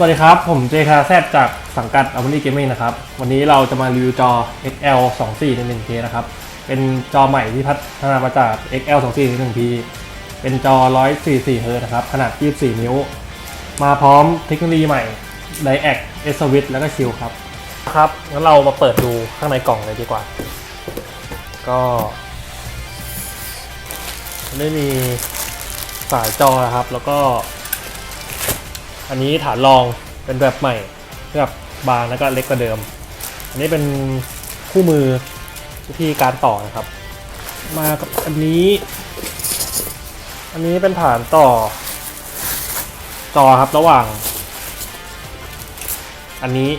สวัสดีครับ ผมเจคาแซจากสังกัด a m o n y Gaming นะครับ วันนี้เราจะมารีวิวจอ XL 2 4 1 1 K นะครับ เป็นจอใหม่ที่พัฒนามาจาก XL 2 4 1 P เป็นจอ 144 Hz นะครับ ขนาด 24 นิ้ว มาพร้อมเทคโนโลยีใหม่ Diac S Switch แล้วก็ชิลครับ ครับงั้นเรามาเปิดดูข้างในกล่องเลยดีกว่า ก็ไม่มีสายจอนะครับ แล้วก็ อันนี้ฐานรองเป็นแบบใหม่แบบบางแล้วก็เล็กกว่าเดิม อันนี้เป็นคู่มือวิธีการต่อนะครับ มากับอันนี้ อันนี้เป็นฐานต่อ จอครับระหว่าง อันนี้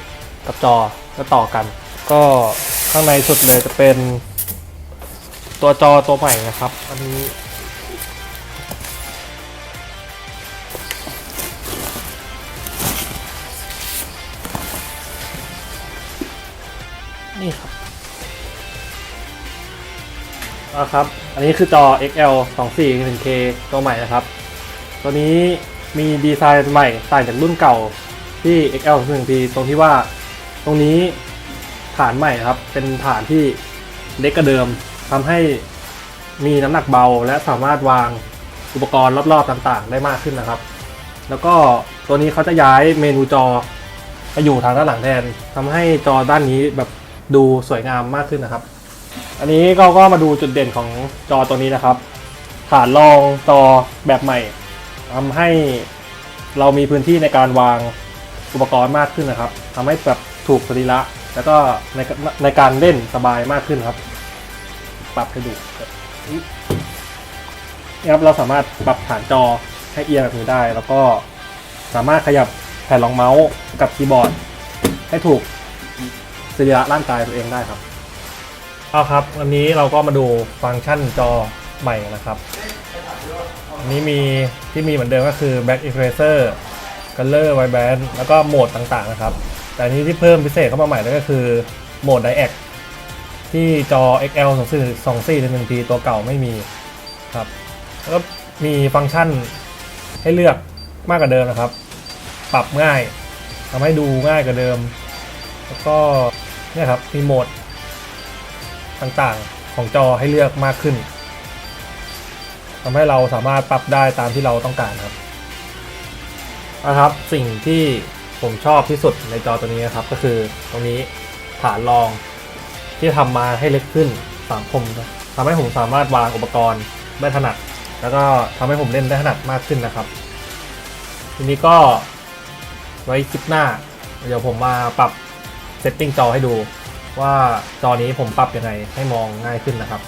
กับจอจะต่อกัน ก็ข้างในสุดเลยจะเป็นตัวจอตัวใหม่นะครับ อันนี้ นี่ครับอ่าครับ อันนี้คือจอ XL 2 4 1 K ตัวใหม่นะครับ ตัวนี้มีดีไซน์ใหม่ต่างจากรุ่นเก่าที่ XL 1 P ตรงที่ว่าตรงนี้ฐานใหม่ครับ เป็นฐานที่เล็กกว่าเดิมทำให้มีน้ำหนักเบาและสามารถวางอุปกรณ์รอบๆต่างๆ ได้มากขึ้นนะครับ แล้วก็ตัวนี้เขาจะย้ายเมนูจอไปอยู่ทางด้านหลังแทนทำให้จอด้านนี้แบบ ดูสวยงามมากขึ้นนะครับ อันนี้ก็ก็มาดูจุดเด่นของจอตัวนี้นะครับ ฐานรองจอแบบใหม่ทำให้เรามีพื้นที่ในการวางอุปกรณ์มากขึ้นนะครับทำให้แบบถูกสรีระแล้วก็ในในการเล่นสบายมากขึ้นครับ ปรับให้ดูนี่ครับเราสามารถปรับฐานจอให้เอียงแบบนี้ได้ แล้วก็สามารถขยับแผ่นรองเมาส์กับคีย์บอร์ด ให้ถูก รีระร่างกายตัวเองได้ครับ เอาครับวันนี้เราก็มาดูฟังก์ชันจอใหม่นะครับอันนี้มีที่มีเหมือนเดิมก็คือ Back Eraser Color Wideband แล้วก็โหมดต่างๆนะครับ แต่อันนี้ที่เพิ่มพิเศษเข้ามาใหม่นั่นก็คือโหมด di act ที่จอ XL 2 4 1 1 P ตัวเก่าไม่มีครับ แล้วก็มีฟังก์ชันให้เลือกมากกว่าเดิมนะครับ ปรับง่ายทำให้ดูง่ายกว่าเดิม แล้วก็ เนี่ยครับมีโหมดต่างๆของจอให้เลือกมากขึ้นทำให้เราสามารถปรับได้ตามที่เราต้องการครับนะครับสิ่งที่ผมชอบที่สุดในจอตัวนี้นะครับ ก็คือตรงนี้ฐานรองที่ทำมาให้เล็กขึ้นสามคมทำให้ผมสามารถวางอุปกรณ์ได้ถนัด แล้วก็ทำให้ผมเล่นได้ถนัดมากขึ้นนะครับ ทีนี้ก็ไว้คลิปหน้า เดี๋ยวผมมาปรับ เซตติ้งจอให้ดู ว่าจอนี้ผมปรับยังไงให้มองง่ายขึ้นนะครับ